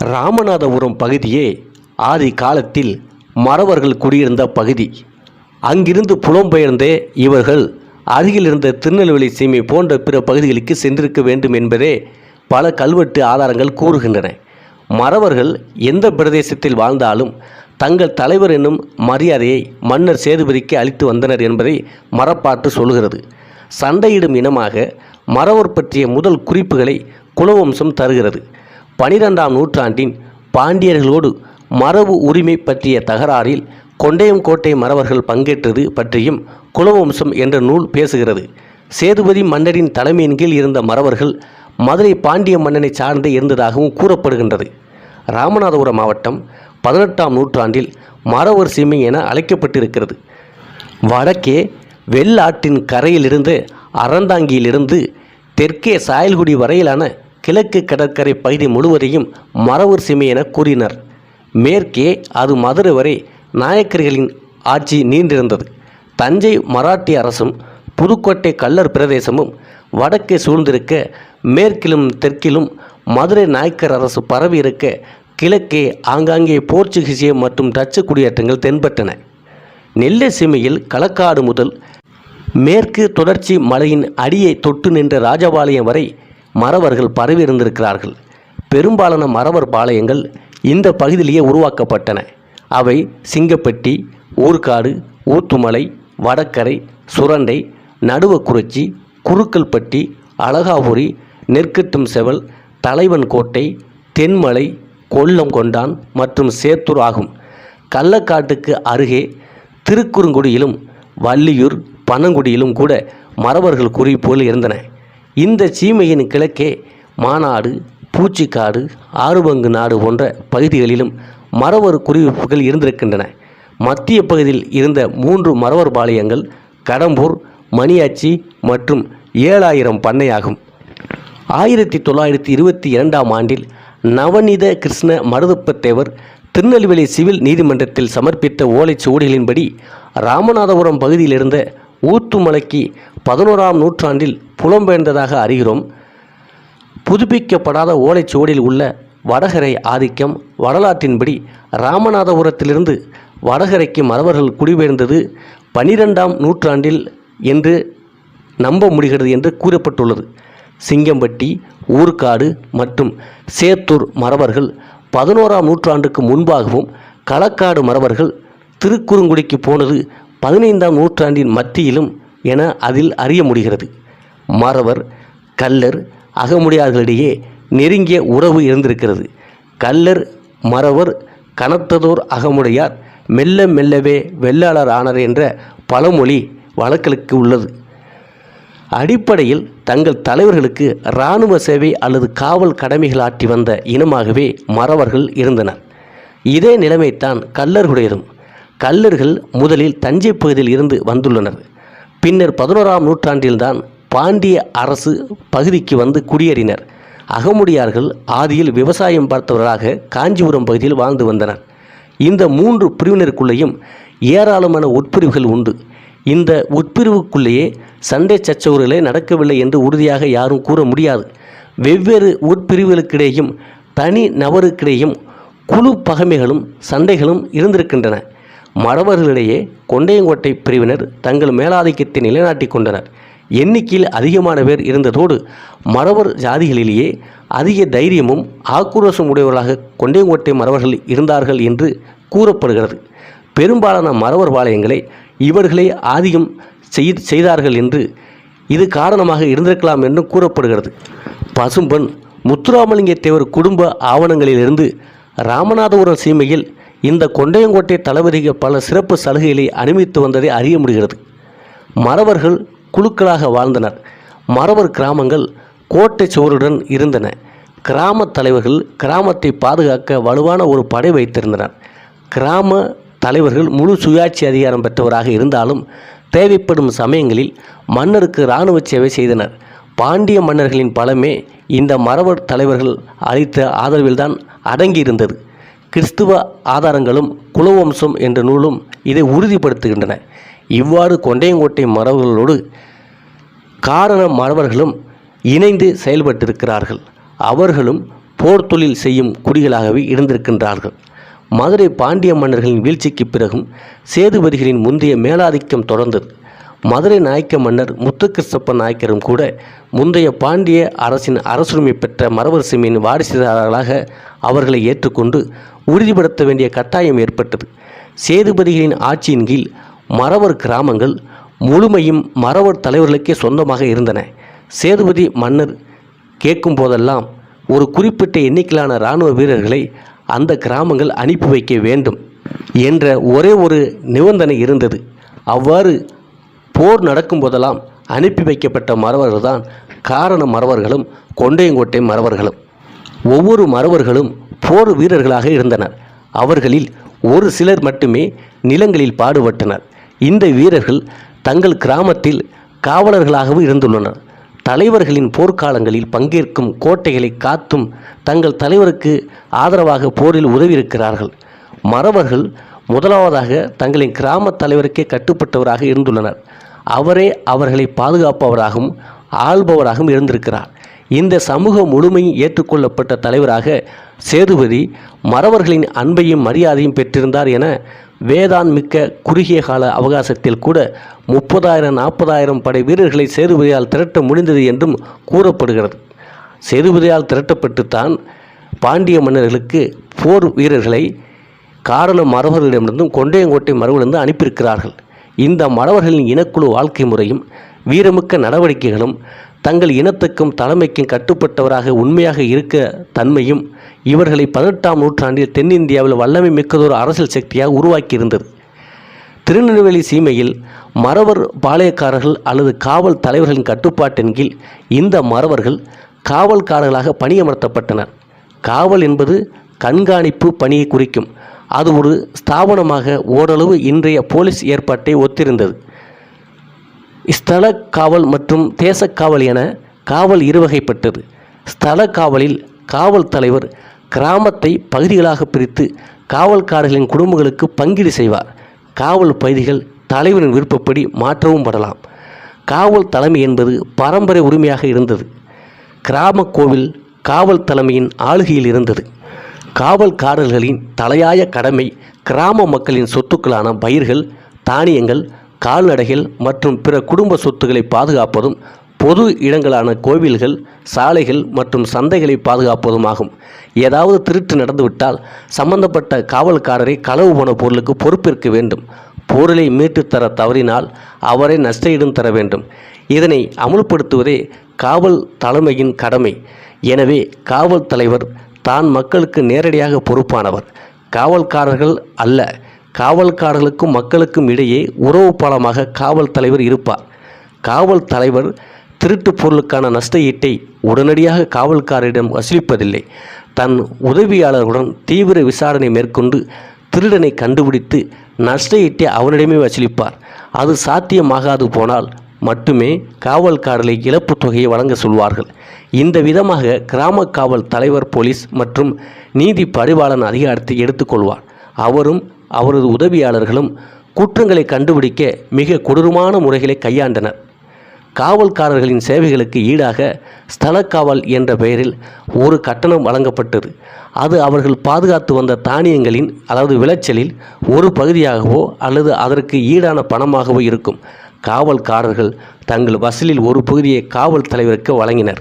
ராமநாதபுரம் பகுதியே ஆதி காலத்தில் மறவர்கள் குடியிருந்த பகுதி. அங்கிருந்து புலம்பெயர்ந்தே இவர்கள் அருகில் இருந்த திருநெல்வேலி சீமை போன்ற பிற பகுதிகளுக்கு சென்றிருக்க வேண்டும் என்பதே பல கல்வெட்டு ஆதாரங்கள் கூறுகின்றன. மறவர்கள் எந்த பிரதேசத்தில் வாழ்ந்தாலும் தங்கள் தலைவர் என்னும் மரியாதையை மன்னர் சேதுபதிக்கு அளித்து வந்தனர் என்பதை மரப்பாட்டு சொல்கிறது. சண்டையிடும் இனமாக மறவர் பற்றிய முதல் குறிப்புகளை குலவம்சம் தருகிறது. பனிரெண்டாம் நூற்றாண்டின் பாண்டியர்களோடு மரபு உரிமை பற்றிய தகராறில் கொண்டையங்கோட்டை மறவர்கள் பங்கேற்றது பற்றியும் குலவம்சம் என்ற நூல் பேசுகிறது. சேதுபதி மன்னரின் தலைமையின் கீழ் இருந்த மறவர்கள் மதுரை பாண்டிய மன்னனை சார்ந்தே இருந்ததாகவும் கூறப்படுகின்றது. ராமநாதபுரம் மாவட்டம் பதினெட்டாம் நூற்றாண்டில் மறவர் சீமை என அழைக்கப்பட்டிருக்கிறது. வடக்கே வெள்ளாற்றின் கரையிலிருந்து அறந்தாங்கியிலிருந்து தெற்கே சாயல்குடி வரையிலான கிழக்கு கடற்கரை பகுதி முழுவதையும் மறவர் சிமை என கூறினர். மேற்கே அது மதுரை வரை நாயக்கர்களின் ஆட்சி நீண்டிருந்தது. தஞ்சை மராட்டிய அரசும் புதுக்கோட்டை கல்லர் பிரதேசமும் வடக்கே சூழ்ந்திருக்க மேற்கிலும் தெற்கிலும் மதுரை நாயக்கர் அரசு பரவி இருக்க கிழக்கே ஆங்காங்கே போர்ச்சுகீசிய மற்றும் டச்சு குடியேற்றங்கள் தென்பட்டன. நெல்லை சீமையில் களக்காடு முதல் மேற்கு தொடர்ச்சி மலையின் அடியை தொட்டு நின்ற ராஜபாளையம் வரை மறவர்கள் பரவி இருந்திருக்கிறார்கள் பெரும்பாலான மறவர் பாளையங்கள் இந்த பகுதியிலேயே உருவாக்கப்பட்டன. அவை சிங்கப்பட்டி ஊர்காடு ஊத்துமலை வடக்கரை சுரண்டை நடுவக்குறிச்சி குறுக்கல்பட்டி அழகாபுரி நெற்கட்டும் செவல் தலைவன் கோட்டை தென்மலை கொல்லம் கொண்டான் மற்றும் சேத்தூர் ஆகும். கள்ளக்காட்டுக்கு அருகே திருக்குறுங்குடியிலும் வள்ளியூர் பனங்குடியிலும் கூட மறவர்கள் குறிப்போல் இருந்தன. இந்த சீமையின் கிழக்கே மாநாடு பூச்சிக்காடு ஆறுபங்கு நாடு போன்ற பகுதிகளிலும் மரவர் குடியிருப்புகள் இருந்திருக்கின்றன. மத்திய பகுதியில் இருந்த மூன்று மரவர் பாளையங்கள் கடம்பூர் மணியாச்சி மற்றும் ஏழாயிரம் பண்ணையாகும். ஆயிரத்தி தொள்ளாயிரத்தி இருபத்தி இரண்டாம் ஆண்டில் நவநீத கிருஷ்ண மருதப்பத்தேவர் திருநெல்வேலி சிவில் நீதிமன்றத்தில் சமர்ப்பித்த ஓலைச்சுவடிகளின்படி ராமநாதபுரம் பகுதியில் இருந்த ஊத்துமலைக்கு பதினோராம் நூற்றாண்டில் புலம்பெயர்ந்ததாக அறிகிறோம். புதுப்பிக்கப்படாத ஓலைச்சுவடியில் உள்ள வடகரை ஆதிக்கம் வரலாற்றின்படி ராமநாதபுரத்திலிருந்து வடகரைக்கு மறவர்கள் குடிபெயர்ந்தது பனிரெண்டாம் நூற்றாண்டில் என்று நம்ப முடிகிறது என்று கூறப்பட்டுள்ளது. சிங்கம்பட்டி ஊர்காடு மற்றும் சேத்தூர் மறவர்கள் பதினோராம் நூற்றாண்டுக்கு முன்பாகவும் களக்காடு மறவர்கள் திருக்குறுங்குடிக்கு போனது பதினைந்தாம் நூற்றாண்டின் மத்தியிலும் என அதில் அறிய முடிகிறது. மறவர் கல்லர் அகமுடையார்களிடையே நெருங்கிய உறவு இருந்திருக்கிறது. கல்லர் மறவர் கனத்ததோர் அகமுடையார் மெல்ல மெல்லவே வெள்ளாளர் ஆனர் என்ற பழமொழி வழக்கலுக்கு உள்ளது. அடிப்படையில் தங்கள் தலைவர்களுக்கு இராணுவ சேவை அல்லது காவல் கடமைகள் ஆற்றி வந்த இனமாகவே மறவர்கள் இருந்தனர். இதே நிலைமைத்தான் கல்லர்களுடையதும். கல்லர்கள் முதலில் தஞ்சை பகுதியில் இருந்து வந்துள்ளனர். பின்னர் பதினோராம் நூற்றாண்டில்தான் பாண்டிய அரசு பகுதிக்கு வந்து குடியேறினர். அகமுடியார்கள் ஆதியில் விவசாயம் பார்த்தவர்களாக காஞ்சிபுரம் பகுதியில் வாழ்ந்து வந்தனர். இந்த மூன்று பிரிவினருக்குள்ளேயும் ஏராளமான உட்பிரிவுகள் உண்டு. இந்த உட்பிரிவுக்குள்ளேயே சண்டை சச்சவர்களே நடக்கவில்லை என்று உறுதியாக யாரும் கூற முடியாது. வெவ்வேறு உட்பிரிவுகளுக்கிடையும் தனி நபருக்கிடையும் குழு பகைமைகளும் சண்டைகளும் இருந்திருக்கின்றன. மறவர்களிடையே கொண்டையங்கோட்டை பிரிவினர் தங்கள் மேலாதிக்கத்தை நிலைநாட்டிக் கொண்டனர். எண்ணிக்கையில் அதிகமான பேர் இருந்ததோடு மறவர் ஜாதிகளிலேயே அதிக தைரியமும் ஆக்ரோஷம் உடையவர்களாக கொண்டையங்கோட்டை மறவர்கள் இருந்தார்கள் என்று கூறப்படுகிறது. பெரும்பாலான மறவர் பாளையங்களை இவர்களே ஆதிக்கம் செய்தார்கள் என்று இது காரணமாக இருந்திருக்கலாம் என்றும் கூறப்படுகிறது. பசும்பன் முத்துராமலிங்க தேவர் குடும்ப ஆவணங்களிலிருந்து ராமநாதபுரம் சீமையில் இந்த கொண்டையங்கோட்டை தளபதிகள் பல சிறப்பு சலுகைகளை அனுமதித்து வந்ததை அறிய முடிகிறது. மறவர்கள் குழுக்களாக வாழ்ந்தனர். மறவர் கிராமங்கள் கோட்டை சுவருடன் இருந்தன. கிராம தலைவர்கள் கிராமத்தை பாதுகாக்க வலுவான ஒரு படை வைத்திருந்தனர். கிராம தலைவர்கள் முழு சுயாட்சி அதிகாரம் பெற்றவராக இருந்தாலும் தேவைப்படும் சமயங்களில் மன்னருக்கு இராணுவ சேவை செய்தனர். பாண்டிய மன்னர்களின் பலமே இந்த மறவர் தலைவர்கள் அளித்த ஆதரவில்தான் அடங்கியிருந்தது. கிறிஸ்துவ ஆதாரங்களும் குலவம்சம் என்ற நூலும் இதை உறுதிப்படுத்துகின்றன. இவ்வாறு கொண்டையங்கோட்டை மறவர்களோடு காரண மறவர்களும் இணைந்து செயல்பட்டிருக்கிறார்கள். அவர்களும் போர் தொழில் செய்யும் குடிகளாகவே இருந்திருக்கின்றார்கள். மதுரை பாண்டிய மன்னர்களின் வீழ்ச்சிக்கு பிறகும் சேதுபதிகளின் முந்தைய மேலாதிக்கம் தொடர்ந்தது. மதுரை நாயக்க மன்னர் முத்துகிருஷ்ணப்ப நாயக்கரும் கூட முந்தைய பாண்டிய அரசின் அரசுரிமை பெற்ற மரபரசிமையின் வாரிசுதாரர்களாக அவர்களை ஏற்றுக்கொண்டு உறுதிப்படுத்த வேண்டிய கட்டாயம் ஏற்பட்டது. சேதுபதிகளின் ஆட்சியின் கீழ் மறவர் கிராமங்கள் முழுமையும் மறவர் தலைவர்களுக்கே சொந்தமாக இருந்தன. சேதுபதி மன்னர் கேட்கும் போதெல்லாம் ஒரு குறிப்பிட்ட எண்ணிக்கையிலான இராணுவ வீரர்களை அந்த கிராமங்கள் அனுப்பி வைக்க வேண்டும் என்ற ஒரே ஒரு நிபந்தனை இருந்தது. அவ்வாறு போர் நடக்கும் போதெல்லாம் அனுப்பி வைக்கப்பட்ட மறவர்கள் தான் காரண மறவர்களும் கொண்டையங்கோட்டை மறவர்களும். ஒவ்வொரு மறவர்களும் போர் வீரர்களாக இருந்தனர். அவர்களில் ஒரு சிலர் மட்டுமே நிலங்களில் பாடுபட்டனர். இந்த வீரர்கள் தங்கள் கிராமத்தில் காவலர்களாகவும் இருந்துள்ளனர். தலைவர்களின் போர்க்காலங்களில் பங்கேற்கும் கோட்டைகளை காத்தும் தங்கள் தலைவருக்கு ஆதரவாக போரில் உதவியிருக்கிறார்கள். மறவர்கள் முதலாவதாக தங்களின் கிராம தலைவருக்கே கட்டுப்பட்டவராக இருந்துள்ளனர். அவரே அவர்களை பாதுகாப்பவராகவும் ஆள்பவராகவும் இருந்திருக்கிறார். இந்த சமூகம் முழுமையும் ஏற்றுக்கொள்ளப்பட்ட தலைவராக சேதுபதி மறவர்களின் அன்பையும் மரியாதையும் பெற்றிருந்தார் என வேதான் மிக்க குறுகிய கால அவகாசத்தில் கூட முப்பதாயிரம் நாற்பதாயிரம் படை வீரர்களை சேதுபதியால் திரட்ட முடிந்தது என்றும் கூறப்படுகிறது. சேதுபதியால் திரட்டப்பட்டுத்தான் பாண்டிய மன்னர்களுக்கு போர் வீரர்களை காரண மறவர்களிடமிருந்தும் கொண்டையங்கோட்டை மரபிலிருந்து அனுப்பியிருக்கிறார்கள். இந்த மறவர்களின் இனக்குழு வாழ்க்கை முறையும் வீரமிக்க நடவடிக்கைகளும் தங்கள் இனத்துக்கும் தலைமைக்கும் கட்டுப்பட்டவராக உண்மையாக இருக்க தன்மையும் இவர்களை பதினெட்டாம் நூற்றாண்டில் தென்னிந்தியாவில் வல்லமை மிக்கதொரு அரசியல் சக்தியாக உருவாக்கியிருந்தது. திருநெல்வேலி சீமையில் மறவர் பாளையக்காரர்கள் அல்லது காவல் தலைவர்களின் கட்டுப்பாட்டின் கீழ் இந்த மறவர்கள் காவல்காரர்களாக பணியமர்த்தப்பட்டனர். காவல் என்பது கண்காணிப்பு பணியை குறிக்கும் அது ஒரு ஸ்தாபனமாக ஓரளவு இன்றைய போலீஸ் ஏற்பாட்டை ஒத்திருந்தது. ஸ்தல காவல் மற்றும் தேசக்காவல் என காவல் இருவகைப்பட்டது. ஸ்தல காவலில் காவல் தலைவர் கிராமத்தை பகுதிகளாக பிரித்து காவல்காரர்களின் குடும்பங்களுக்கு பங்கீடு செய்வார். காவல் பகுதிகள் தலைவரின் விருப்பப்படி மாற்றவும் படலாம். காவல் தலைமை என்பது பரம்பரை உரிமையாக இருந்தது. கிராம கோவில் காவல் தலைமையின் ஆளுகையில் இருந்தது. காவல்காரர்களின் தலையாய கடமை கிராம மக்களின் சொத்துக்களான பயிர்கள் தானியங்கள் கால்நடைகள் மற்றும் பிற குடும்ப சொத்துக்களை பாதுகாப்பதும் பொது இடங்களான கோவில்கள் சாலைகள் மற்றும் சந்தைகளை பாதுகாப்பதும் ஆகும். ஏதாவது திருட்டு நடந்துவிட்டால் சம்பந்தப்பட்ட காவல்காரரை களவு போன பொருளுக்கு பொறுப்பேற்க வேண்டும். பொருளை மீட்டு தர தவறினால் அவரை நஷ்டஈடும் தர வேண்டும். இதனை அமுல்படுத்துவதே காவல் தலைமையின் கடமை. எனவே காவல் தலைவர் தான் மக்களுக்கு நேரடியாக பொறுப்பானவர். காவல்காரர்கள் அல்ல. காவல்காரர்களுக்கும் மக்களுக்கும் இடையே உறவு பாலமாக காவல் தலைவர் இருப்பார். காவல் தலைவர் திருட்டு பொருளுக்கான நஷ்ட ஈட்டை உடனடியாக காவல்காரரிடம் வசூலிப்பதில்லை. தன் உதவியாளர்களுடன் தீவிர விசாரணை மேற்கொண்டு திருடனை கண்டுபிடித்து நஷ்ட ஈட்டை அவனிடமே வசூலிப்பார். அது சாத்தியமாகாது போனால் மட்டுமே காவல்காரர்களை இழப்பு தொகையை வழங்க சொல்வார்கள். இந்த விதமாக கிராம காவல் தலைவர் போலீஸ் மற்றும் நீதி பரிபாலன் அதிகாரத்தை எடுத்துக்கொள்வார் அவரும் அவரது உதவியாளர்களும் குற்றங்களை கண்டுபிடிக்க மிக கொடூரமான முறைகளை கையாண்டனர். காவல்காரர்களின் சேவைகளுக்கு ஈடாக ஸ்தல காவல் என்ற பெயரில் ஒரு கட்டணம் வழங்கப்பட்டது. அது அவர்கள் பாதுகாத்து வந்த தானியங்களின் அதாவது விளைச்சலில் ஒரு பகுதியாகவோ அல்லது அதற்கு ஈடான பணமாகவோ இருக்கும். காவல்காரர்கள் தங்கள் வசூலில் ஒரு பகுதியை காவல் தலைவருக்கு வழங்கினர்.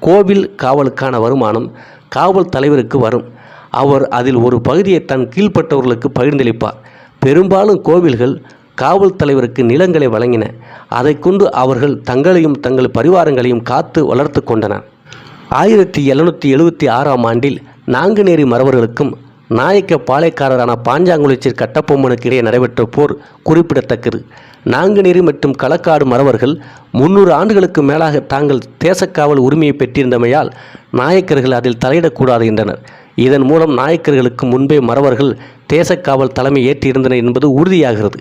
கோவில் காவலுக்கான வருமானம் காவல் தலைவருக்கு வரும். அவர் அதில் ஒரு பகுதியை தன் கீழ்ப்பட்டவர்களுக்கு பகிர்ந்தளிப்பார். பெரும்பாலும் கோவில்கள் காவல் தலைவருக்கு நிலங்களை வழங்கின. அதை கொண்டு அவர்கள் தங்களையும் தங்கள் பரிவாரங்களையும் காத்து வளர்த்து கொண்டனர். ஆயிரத்தி எழுநூற்றி எழுபத்தி ஆறாம் ஆண்டில் நாங்குநேரி மறவர்களுக்கும் நாயக்க பாளையக்காரரான பாஞ்சாங்குளிச்சீர் கட்டப்பொம்மனுக்கு இடையே நடைபெற்ற போர் குறிப்பிடத்தக்கது. நாங்குநேரி மற்றும் களக்காடு மறவர்கள் முன்னூறு ஆண்டுகளுக்கு மேலாக தாங்கள் தேசக்காவல் உரிமையை பெற்றிருந்தமையால் நாயக்கர்கள் அதில் தலையிடக்கூடாது என்றனர். இதன் மூலம் நாயக்கர்களுக்கு முன்பே மறவர்கள் தேசக்காவல் தலைமை ஏற்றிருந்தனர் என்பது உறுதியாகிறது.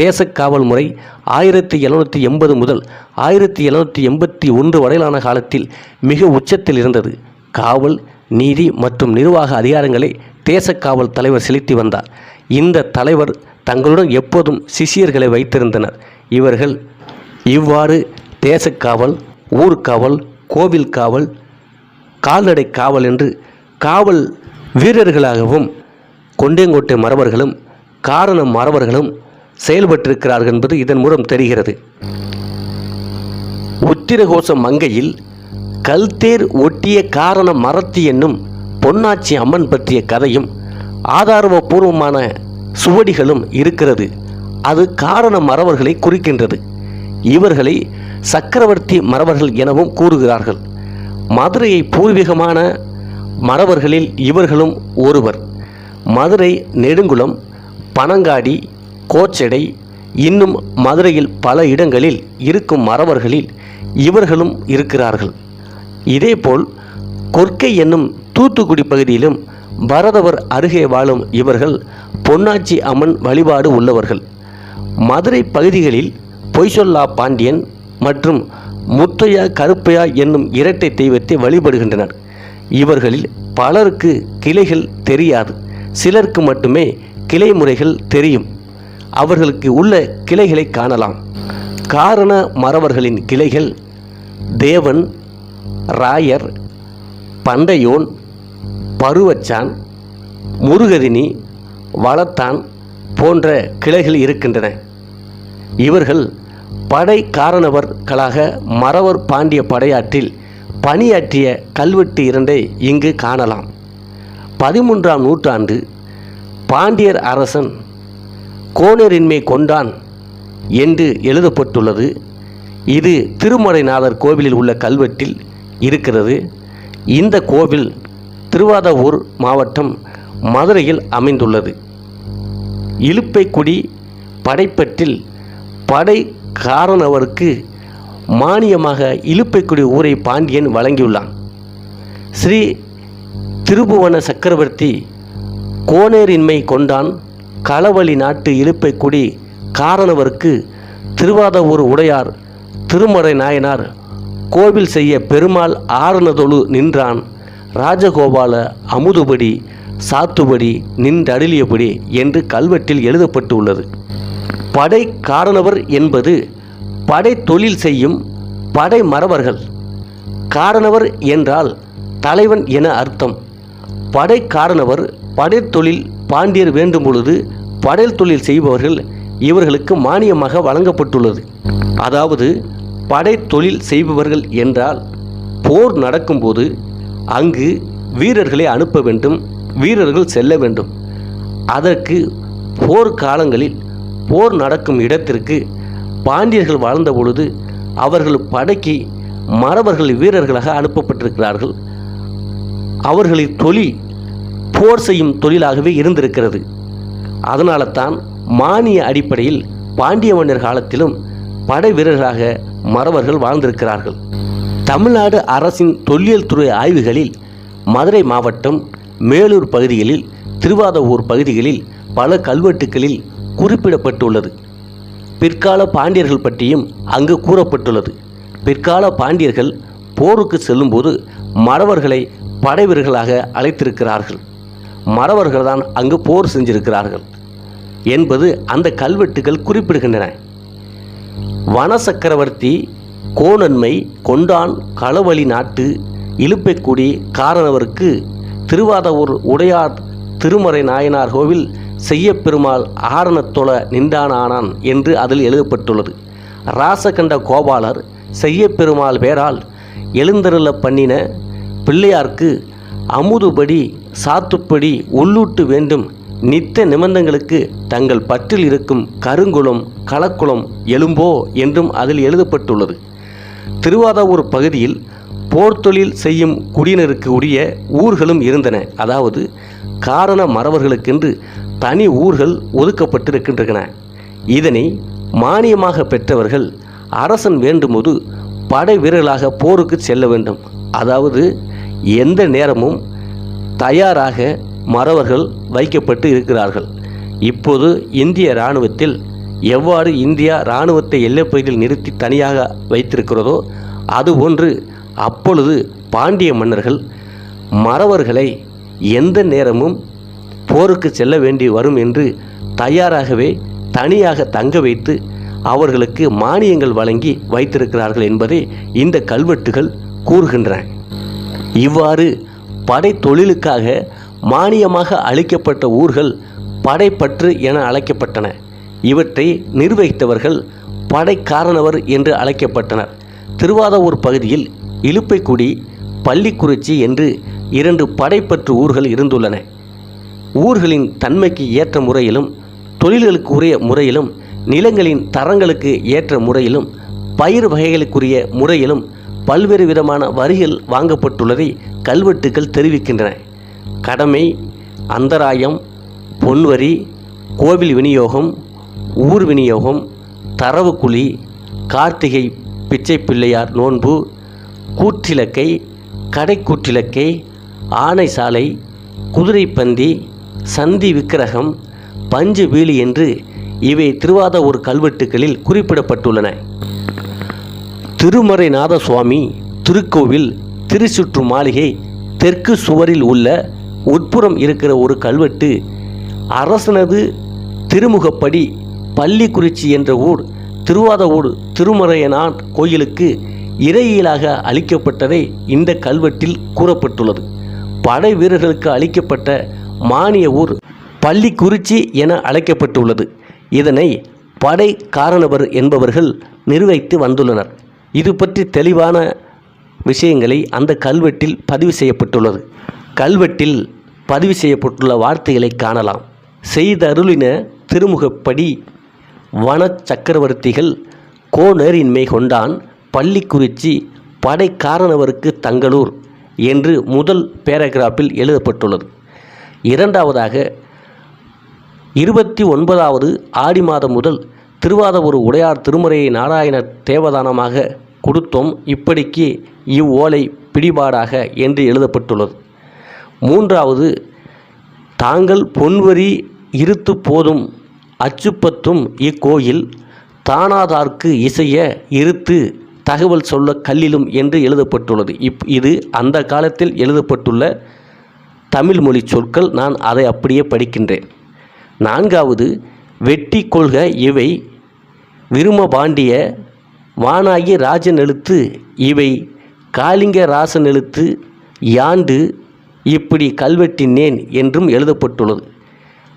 தேசக்காவல் முறை ஆயிரத்தி எழுநூற்றி எண்பது முதல் ஆயிரத்தி எழுநூற்றி எண்பத்தி ஒன்று வரையிலான காலத்தில் மிக உச்சத்தில் இருந்தது. காவல் நீதி மற்றும் நிர்வாக அதிகாரங்களை தேசக்காவல் தலைவர் செலுத்தி வந்தார். இந்த தலைவர் தங்களுடன் எப்போதும் சிஷியர்களை வைத்திருந்தனர். இவர்கள் இவ்வாறு தேசக்காவல் ஊர்காவல் கோவில் காவல் கால்நடை காவல் என்று காவல் வீரர்களாகவும் கொண்டேங்கோட்டை மறவர்களும் காரணம் மறவர்களும் செயல்பட்டிருக்கிறார்கள் என்பது இதன் மூலம் தெரிகிறது. உத்திரகோச மங்கையில் கல்தேர் ஒட்டிய காரண மரத்தி என்னும் பொன்னாச்சி அம்மன் பற்றிய கதையும் ஆதாரபூர்வமான சுவடிகளும் இருக்கிறது. அது காரண மறவர்களை குறிக்கின்றது. இவர்களை சக்கரவர்த்தி மறவர்கள் எனவும் கூறுகிறார்கள். மதுரையை பூர்வீகமான மறவர்களில் இவர்களும் ஒருவர். மதுரை நெடுங்குளம் பனங்காடி கோச்சடை இன்னும் மதுரையில் பல இடங்களில் இருக்கும் மறவர்களில் இவர்களும் இருக்கிறார்கள். இதேபோல் கொற்கை என்னும் தூத்துக்குடி பகுதியிலும் பரதவர் அருகே வாழும் இவர்கள் பொன்னாச்சி அம்மன் வழிபாடு உள்ளவர்கள். மதுரை பகுதிகளில் பொய்சொல்லா பாண்டியன் மற்றும் முத்தையா கருப்பையா என்னும் இரட்டை தெய்வத்தை வழிபடுகின்றனர். இவர்களில் பலருக்கு கிளைகள் தெரியாது. சிலருக்கு மட்டுமே கிளை முறைகள் தெரியும். அவர்களுக்கு உள்ள கிளைகளை காணலாம். காரண மறவர்களின் கிளைகள் தேவன் ராயர் பண்டையோன் பருவச்சான் முருகதினி வளத்தான் போன்ற கிளைகள் இருக்கின்றன. இவர்கள் படை காரணவர்களாக மறவர் பாண்டிய படையாற்றில் பணியாற்றிய கல்வெட்டு இரண்டை இங்கு காணலாம். பதிமூன்றாம் நூற்றாண்டு பாண்டியர் அரசன் கோணரின்மை கொண்டான் என்று எழுதப்பட்டுள்ளது. இது திருமலைநாதர் கோவிலில் உள்ள கல்வெட்டில் இருக்கிறது. இந்த கோவில் திருவாதவூர் மாவட்டம் மதுரையில் அமைந்துள்ளது. இலுப்பைக்குடி படைப்பற்றில் படை காரணவருக்கு மானியமாக இலுப்பைக்குடி ஊரை பாண்டியன் வழங்கியுள்ளான். ஸ்ரீ திருபுவன சக்கரவர்த்தி கோனேரின்மை கொண்டான் களவழி நாட்டு இலுப்பைக்குடி காரணவருக்கு திருவாதவூர் உடையார் திருமறை நாயனார் கோவில் செய்ய பெருமாள் ஆறுனதொழு நின்றான். ராஜகோபால அமுதுபடி சாத்துபடி நின்றடிலியபடி என்று கல்வெட்டில் எழுதப்பட்டுள்ளது. படை காரணவர் என்பது படை தொழில் செய்யும் படை மறவர்கள். காரணவர் என்றால் தலைவன் என அர்த்தம். படை காரணவர் படைத்தொழில் பாண்டியர் வேண்டும் பொழுது படையல் தொழில் செய்பவர்கள் இவர்களுக்கு மானியமாக வழங்கப்பட்டுள்ளது. அதாவது படை தொழில் செய்பவர்கள் என்றால் போர் நடக்கும்போது அங்கு வீரர்களை அனுப்ப வேண்டும் வீரர்கள் செல்ல வேண்டும். அதற்கு போர் காலங்களில் போர் நடக்கும் இடத்திற்கு பாண்டியர்கள் வாழ்ந்த பொழுது அவர்கள் படைக்கு மறவர்கள் வீரர்களாக அனுப்பப்பட்டிருக்கிறார்கள். அவர்களின் தொழில் போர் செய்யும் தொழிலாகவே இருந்திருக்கிறது. அதனால தான் மானிய அடிப்படையில் பாண்டிய மன்னர் காலத்திலும் படை வீரர்களாக மறவர்கள் வாழ்ந்திருக்கிறார்கள். தமிழ்நாடு அரசின் தொல்லியல் துறை ஆய்வுகளில் மதுரை மாவட்டம் மேலூர் பகுதிகளில் திருவாதவூர் பகுதிகளில் பல கல்வெட்டுகளில் குறிப்பிடப்பட்டுள்ளது. பிற்கால பாண்டியர்கள் பற்றியும் அங்கு கூறப்பட்டுள்ளது. பிற்கால பாண்டியர்கள் போருக்கு செல்லும்போது மறவர்களை படைவீர்களாக அழைத்திருக்கிறார்கள். மறவர்கள் தான் அங்கு போர் செஞ்சிருக்கிறார்கள் என்பது அந்த கல்வெட்டுகள் குறிப்பிடுகின்றன. வனசக்கரவர்த்தி கோணன்மை கொண்டான் களவழி நாட்டு இலுப்பைக்குடி காரணவருக்கு திருவாதவூர் உடையார் திருமறை நாயனார் கோவில் செய்யப்பெருமாள் ஆரணத்தொழ நின்றானானான் என்று அதில் எழுதப்பட்டுள்ளது. ராசகண்ட கோபாலர் செய்யப்பெருமாள் பேரால் எழுந்தருள பண்ணின பிள்ளையார்க்கு அமுதுபடி சாத்துப்படி உள்ளூட்டு வேண்டும் நித்த நிபந்தங்களுக்கு தங்கள் பற்றில் இருக்கும் கருங்குளம் களக்குளம் எலும்போ என்றும் அதில் எழுதப்பட்டுள்ளது. திருவாதவூர் பகுதியில் போர்த்தொழில் செய்யும் குடியினருக்கு உரிய ஊர்களும் இருந்தன. அதாவது காரண மறவர்களுக்கென்று தனி ஊர்கள் ஒதுக்கப்பட்டிருக்கின்றன. இதனை மானியமாக பெற்றவர்கள் அரசன் வேண்டும்போது படை வீரர்களாக போருக்கு செல்ல வேண்டும். அதாவது எந்த நேரமும் தயாராக மறவர்கள் வைக்கப்பட்டு இருக்கிறார்கள். இப்போது இந்திய இராணுவத்தில் எவ்வாறு இந்தியா இராணுவத்தை எல்லைப்பகுதியில் நிறுத்தி தனியாக வைத்திருக்கிறதோ அதுபோன்று அப்பொழுது பாண்டிய மன்னர்கள் மறவர்களை எந்த நேரமும் போருக்கு செல்ல வேண்டி வரும் என்று தயாராகவே தனியாக தங்க வைத்து அவர்களுக்கு மானியங்கள் வழங்கி வைத்திருக்கிறார்கள் என்பதை இந்த கல்வெட்டுகள் கூறுகின்றன. இவ்வாறு படை தொழிலுக்காக மானியமாக அளிக்கப்பட்ட ஊர்கள் படைப்பற்று என அழைக்கப்பட்டன. இவற்றை நிர்வகித்தவர்கள் படைக்காரணவர் என்று அழைக்கப்பட்டனர். திருவாதவூர் பகுதியில் இலுப்பைக்குடி பள்ளிக்குறிச்சி என்று இரண்டு படைப்பற்று ஊர்கள் இருந்துள்ளன. ஊர்களின் தன்மைக்கு ஏற்ற முறையிலும் தொழில்களுக்கு உரிய முறையிலும் நிலங்களின் தரங்களுக்கு ஏற்ற முறையிலும் பயிர் வகைகளுக்குரிய முறையிலும் பல்வேறு விதமான வரிகள் வாங்கப்பட்டுள்ளதை கல்வெட்டுகள் தெரிவிக்கின்றன. கடமை அந்தராயம் பொன்வரி கோவில் விநியோகம் ஊர் விநியோகம் தரவுக்குழி கார்த்திகை பிச்சை பிள்ளையார் நோன்பு கூற்றிலக்கை கடைக்கூற்றிலக்கை ஆனை சாலை குதிரைப்பந்தி சந்தி விக்கிரகம் பஞ்சு வீலி என்று இவை திருவாத ஒரு கல்வெட்டுகளில் குறிப்பிடப்பட்டுள்ளன. திருமறைநாத சுவாமி திருக்கோவில் திருச்சுற்று மாளிகை தெற்கு சுவரில் உள்ள உட்புறம் இருக்கிற ஒரு கல்வெட்டு அரசனது திருமுகப்படி பள்ளிக்குறிச்சி என்ற ஊர் திருவாதவூர் திருமறையனான் கோயிலுக்கு இறையீலாக அளிக்கப்பட்டதை இந்த கல்வெட்டில் கூறப்பட்டுள்ளது. படை வீரர்களுக்கு அளிக்கப்பட்ட மானிய ஊர் பள்ளிக்குறிச்சி என அழைக்கப்பட்டுள்ளது. இதனை படை காரணவர் என்பவர்கள் நிர்வகித்து வந்துள்ளனர். இது பற்றி தெளிவான விஷயங்களை அந்த கல்வெட்டில் பதிவு செய்யப்பட்டுள்ளது. கல்வெட்டில் பதிவு செய்யப்பட்டுள்ள வார்த்தைகளை காணலாம். செய்தருளின திருமுகப்படி வன சக்கரவர்த்திகள் கோனேரின்மை கொண்டான் பள்ளிக்குறிச்சி படைக்காரணவருக்கு தங்களூர் என்று முதல் பேராகிராஃபில் எழுதப்பட்டுள்ளது. இரண்டாவதாக இருபத்தி ஒன்பதாவது ஆடி மாதம் முதல் திருவாதவூர் உடையார் திருமுறையை நாராயண தேவதானமாக கொடுத்தோம். இப்படிக்கு இவ்வோலை பிடிபாடாக என்று எழுதப்பட்டுள்ளது. மூன்றாவது தாங்கள் பொன்வரி இருத்து போதும் அச்சுப்பத்தும் இக்கோயில் தானாதார்க்கு இசைய இருத்து தகவல் சொல்ல கல்லிலும் என்று எழுதப்பட்டுள்ளது. இப் இது அந்த காலத்தில் எழுதப்பட்டுள்ள தமிழ் மொழி சொற்கள். நான் அதை அப்படியே படிக்கின்றேன். நான்காவது வெட்டி கொள்க இவை விருமபாண்டிய வானாகி ராஜன் எழுத்து இவை காளிங்க ராசன் எழுத்து யாண்டு இப்படி கல்வெட்டினேன் என்றும் எழுதப்பட்டுள்ளது.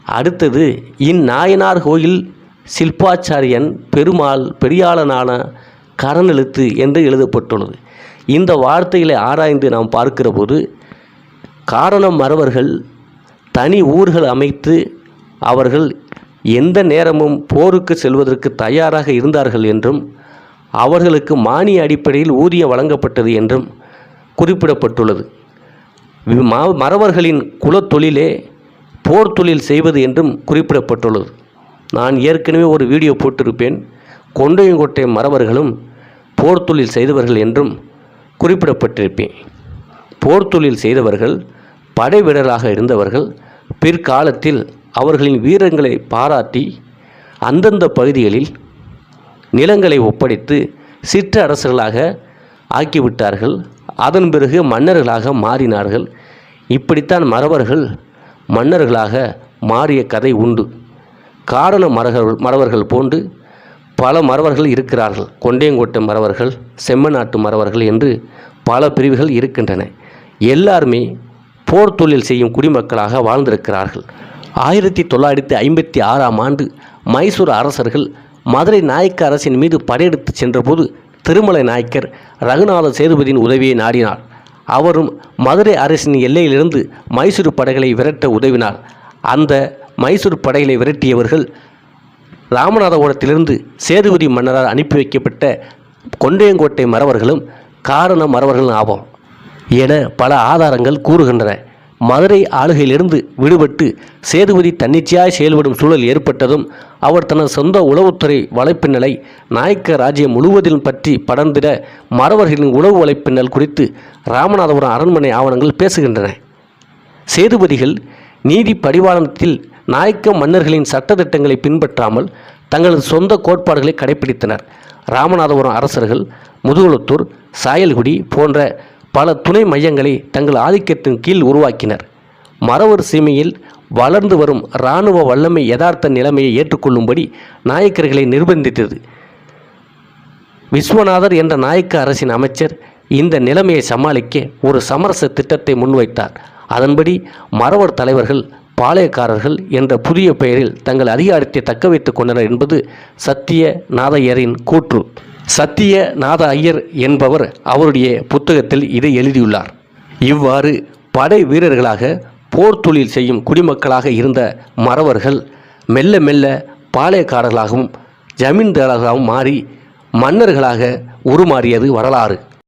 அடுத்தது இந்நாயனார் கோயில் சில்பாச்சாரியன் பெருமாள் பெரியாளனான கரணெழுத்து என்று எழுதப்பட்டுள்ளது. இந்த வார்த்தைகளை ஆராய்ந்து நாம் பார்க்கிற போது காரணம் மறவர்கள் தனி ஊர்கள் அமைத்து அவர்கள் எந்த நேரமும் போருக்கு செல்வதற்கு தயாராக இருந்தார்கள் என்றும் அவர்களுக்கு மானிய அடிப்படையில் ஊதியம் வழங்கப்பட்டது என்றும் குறிப்பிடப்பட்டுள்ளது. மறவர்களின் குலத்தொழிலே போர் தொழில் செய்வது என்றும் குறிப்பிடப்பட்டுள்ளது. நான் ஏற்கனவே ஒரு வீடியோ போட்டிருப்பேன். கொண்டையங்கோட்டை மறவர்களும் போர் தொழில் செய்தவர்கள் என்றும் குறிப்பிடப்பட்டிருப்பேன். போர் தொழில் செய்தவர்கள் படை வீரராக இருந்தவர்கள் பிற்காலத்தில் அவர்களின் வீரங்களை பாராட்டி அந்தந்த பகுதிகளில் நிலங்களை ஒப்படைத்து சிற்றரசர்களாக ஆக்கிவிட்டார்கள். அதன் பிறகு மன்னர்களாக மாறினார்கள். இப்படித்தான் மறவர்கள் மன்னர்களாக மாறிய கதை உண்டு. காரண மரகர்கள் மறவர்கள் போன்று பல மறவர்கள் இருக்கிறார்கள். கொண்டையங்கோட்டை மறவர்கள் செம்மநாட்டு மறவர்கள் என்று பல பிரிவுகள் இருக்கின்றன. எல்லாருமே போர் தொழில் செய்யும் குடிமக்களாக வாழ்ந்திருக்கிறார்கள். ஆயிரத்தி தொள்ளாயிரத்தி ஐம்பத்தி ஆறாம் ஆண்டு மைசூர் அரசர்கள் மதுரை நாயக்க அரசின் மீது படையெடுத்து சென்றபோது திருமலை நாயக்கர் ரகுநாத சேதுபதியின் உதவியை நாடினார். அவரும் மதுரை அரசின் எல்லையிலிருந்து மைசூர் படைகளை விரட்ட உதவினார். அந்த மைசூர் படைகளை விரட்டியவர்கள் ராமநாதபுரத்திலிருந்து சேதுபதி மன்னரால் அனுப்பி வைக்கப்பட்ட கொண்டையங்கோட்டை மறவர்களும் காரண மறவர்களும் ஆவோம் என பல ஆதாரங்கள் கூறுகின்றன. மதுரை ஆளுகையிலிருந்து விடுபட்டு சேதுபதி தன்னிச்சையாய் செயல்படும் சூழல் ஏற்பட்டதும் அவர் தனது சொந்த உளவுத்துறை வலைப்பின்னலை நாயக்க ராஜ்யம் முழுவதிலும் பற்றி படர்ந்திட மறவர்களின் உளவு வலைப்பின்னல் குறித்து ராமநாதபுரம் அரண்மனை ஆவணங்கள் பேசுகின்றன. சேதுபதிகள் நீதி படிவாளத்தில் நாயக்க மன்னர்களின் சட்டத்திட்டங்களை பின்பற்றாமல் தங்களது சொந்த கோட்பாடுகளை கடைபிடித்தனர் ராமநாதபுரம் அரசர்கள் முதுகுளத்தூர் சாயல்குடி போன்ற பல துணை மையங்களை தங்கள் ஆதிக்கத்தின் கீழ் உருவாக்கினர். மறவர் சீமையில் வளர்ந்து வரும் இராணுவ வல்லமை யதார்த்த நிலைமையை ஏற்றுக்கொள்ளும்படி நாயக்கர்களை நிர்பந்தித்தது. விஸ்வநாதர் என்ற நாயக்க அரசின் அமைச்சர் இந்த நிலைமையை சமாளிக்க ஒரு சமரச திட்டத்தை முன்வைத்தார். அதன்படி மறவர் தலைவர்கள் பாளையக்காரர்கள் என்ற புதிய பெயரில் தங்கள் அதிகாரத்தை தக்க வைத்துக் கொண்டனர் என்பது சத்திய நாதையரின் கூற்று. சத்தியநாத ஐயர் என்பவர் அவருடைய புத்தகத்தில் இதை எழுதியுள்ளார். இவ்வாறு படை வீரர்களாக போர் தொழில் செய்யும் குடிமக்களாக இருந்த மறவர்கள் மெல்ல மெல்ல பாளையக்காரர்களாகவும் ஜமீன்தாரர்களாகவும் மாறி மன்னர்களாக உருமாறியது வரலாறு.